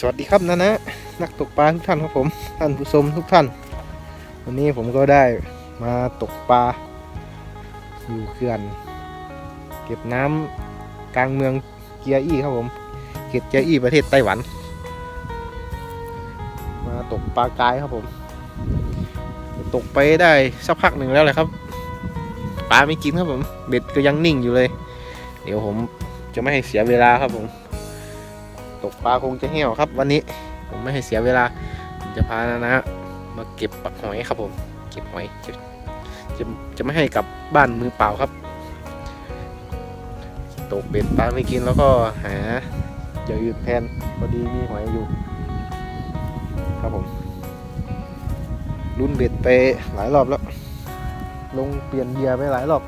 สวัสดีครับนะนะนักตกปลาทุกท่านครับผมท่านผู้ชมทุกท่าน วันนี้ผมก็ได้มาตกปลาอยู่เขื่อน เก็บน้ำกลางเมืองเกียอี้ครับผมเขตเกียอี้ประเทศไต้หวัน มาตกปลากายครับผม ตกไปได้สักพักหนึ่งแล้วแหละครับปลาไม่กินครับผมเบ็ดก็ยังนิ่งอยู่เลย เดี๋ยวผมจะไม่ให้เสียเวลาครับผม ตกปลาคงจะเหี่ยวครับ วันนี้ผมไม่ให้เสียเวลาผมจะพานะนะมาเก็บปักหอยครับผม เก็บหอยจะจะจะไม่ให้กลับบ้านมือเปล่าครับ ตกเบ็ดปลาไม่กินแล้วก็หาอย่างอื่นแทนพอดีมีหอยอยู่ครับผมรุ่นเบ็ดไปหลายรอบแล้ว ลงเปลี่ยนเหยื่อไปหลายรอบ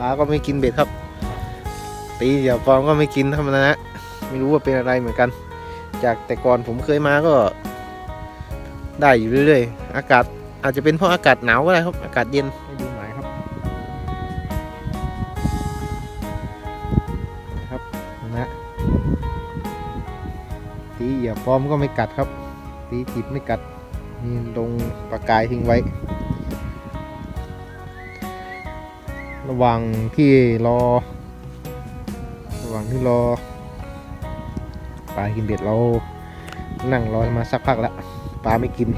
ปลาก็ไม่กินเบ็ดครับ ตีเหยื่อฟองก็ไม่กินธรรมดานะ ไม่รู้ว่าเป็นอะไรเหมือนกัน จากแต่ก่อนผมเคยมาก็ ได้อยู่เรื่อยๆ อากาศอาจจะเป็นเพราะอากาศหนาวก็ได้ครับ อากาศเย็นให้ดูหมายครับนะครับนะตีเหยื่อฟอมก็ไม่กัดครับ ตีจิบไม่กัดนี่ลงปลากายทิ้งไว้ ระหว่างที่รอระหว่างที่รอ ปลากินเบ็ดเรานั่งรอมาสักพักแล้วปลาไม่กิน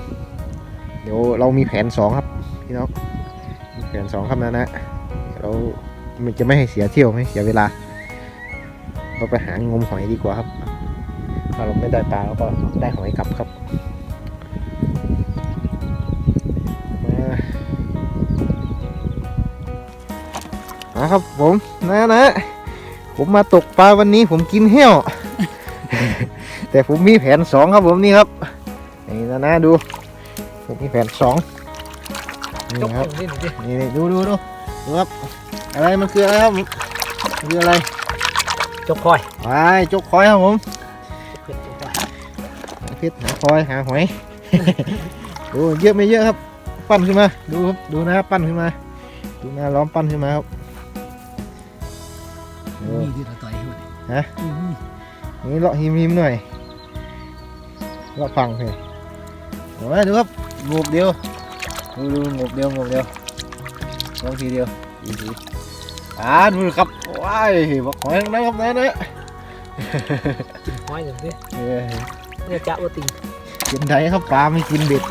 เดี๋ยวเรามีแผนสองครับพี่น้องมีแผนสองครับนะนะเรามันจะไม่ให้เสียเที่ยวไม่ให้เสียเวลา เราไปหางมหอยดีกว่าครับถ้าเราไม่ได้ปลาเราก็ได้หอยกลับครับมาครับผมนะนะผมมาตกปลาวันนี้ผมกินเหี้ยว แต่ผมมีแผนสองครับผมนี่ครับนี่นะนะดู ผมมีแผนสองนี่จกครับเล่นดินี่นี่ดูดูดูดูครับอะไรมันคืออะไรครับมันคืออะไรจกคอยไปจกคอยครับผมจกคอยหาเพชรหาคอยหาหอยดูเยอะไม่เยอะครับ ปั้นขึ้นมาดูครับดูนะครับปั้นขึ้นมาดูนะล้อมปั้นขึ้นมาครับดูมีที่เราต่อยให้มันฮะอืม นี่เลาะหิมหิมๆหน่อยเลาะฟังเลยโอ้ยดูครับงบเดียวดูดูงบเดียวงบเดียวลองทีเดียวอีกทีอ่าดูครับว้ายบอกหอยทั้งนะครับนะนะกินหอยอย่างนี้เออเนี่ยจะว่าติงกินไดครับปลาไม่กินเบ็ด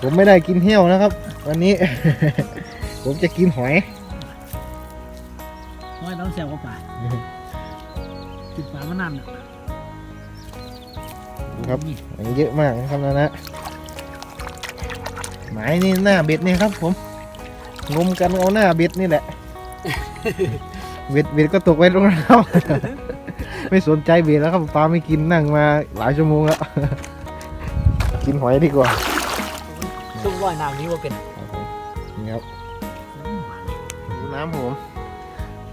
ผมไม่ได้กินเหี้ยวนะครับ วันนี้ ผมจะกินหอยหอยต้องแซวกับปลา กินปลามานานแล้วครับหอยเยอะมากนะครับนะนะหมายนี่หน้าเบ็ดนี่ครับ ผมงมกันเอาหน้าเบ็ดนี่แหละเบ็ดเบ็ดก็ตกไว้ตรงนั้นครับไม่สนใจเบ็ดแล้วครับปลาไม่กินนั่งมาหลายชั่วโมงแล้วกินหอยดีกว่าซุ่มว่ายน้ำนี้ว่าเป็นครับผมนี่ครับดูน้ำผม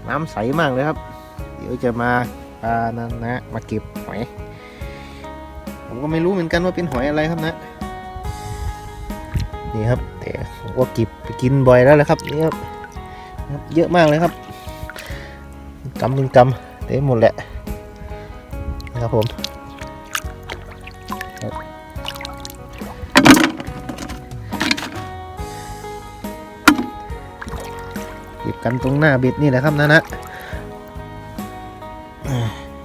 น้ำใสมากเลยครับ เดี๋ยวจะมา ปลานันนะมาเก็บหอย ผมก็ไม่รู้เหมือนกันว่าเป็นหอยอะไรครับนะ นี่ครับ แต่ผมก็เก็บไปกินบ่อยแล้วแหละครับนี่ครับเยอะมากเลยครับกำเป็นกำเต็มหมดแหละนะครับผมครับเก็บกันตรงหน้าเบ็ดนี่แหละครับนะนะ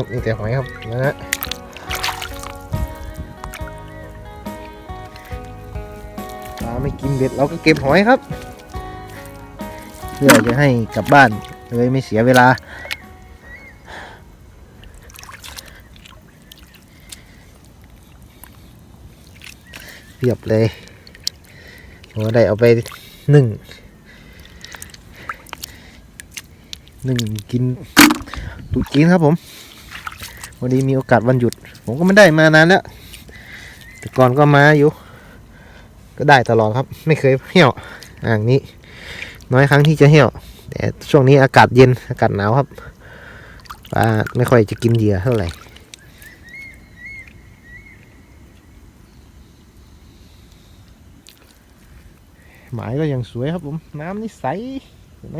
ครับนี่แต่หอยครับนะฮะปลาไม่กินเบ็ดเราก็เก็บหอยครับ เพื่อจะให้กลับบ้านเลยไม่เสียเวลาเรียบเลยโอ้ได้เอาไปหนึ่งหนึ่งกินตุจีนครับผม พอดีมีโอกาสวันหยุด ผมก็ไม่ได้มานานแล้วแต่ก่อนก็มาอยู่ ก็ได้ตลอดครับ ไม่เคยเหี่ยวอ่างนี้ น้อยครั้งที่จะเหี่ยว แต่ช่วงนี้อากาศเย็นอากาศหนาวครับปลาไม่ค่อยจะกินเหยื่อเท่าไหร่หมายก็ยังสวยครับผม น้ำนี่ใสเห็นไหม